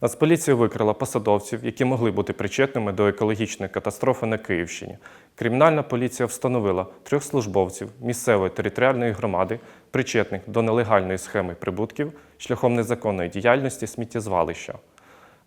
Нацполіція викрила посадовців, які могли бути причетними до екологічної катастрофи на Київщині. Кримінальна поліція встановила трьох службовців місцевої територіальної громади, причетних до нелегальної схеми прибутків шляхом незаконної діяльності сміттєзвалища.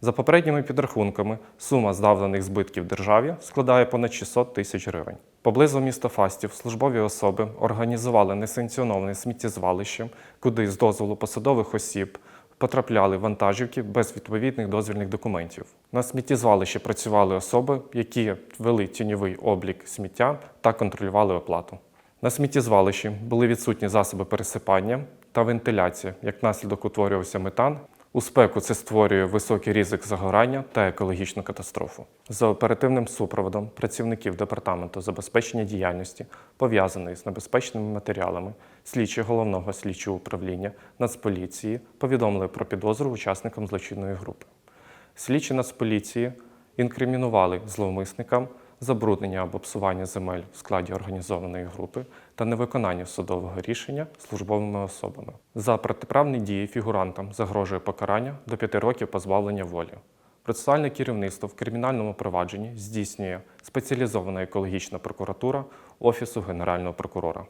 За попередніми підрахунками, сума здавлених збитків державі складає понад 600 тисяч гривень. Поблизу міста Фастів службові особи організували несанкціоноване сміттєзвалище, куди з дозволу посадових осіб потрапляли вантажівки без відповідних дозвільних документів. На сміттєзвалищі працювали особи, які вели тіньовий облік сміття та контролювали оплату. На сміттєзвалищі були відсутні засоби пересипання та вентиляція. Як наслідок утворювався метан. У спеку це створює високий ризик загорання та екологічну катастрофу. За оперативним супроводом працівників департаменту забезпечення діяльності, пов'язаної з небезпечними матеріалами, слідчі головного слідчого управління Нацполіції повідомили про підозру учасникам злочинної групи. Слідчі Нацполіції інкримінували зловмисникам забруднення або псування земель в складі організованої групи та невиконання судового рішення службовими особами. За протиправні дії фігурантам загрожує покарання до 5 років позбавлення волі. Процесуальне керівництво в кримінальному провадженні здійснює спеціалізована екологічна прокуратура Офісу Генерального прокурора.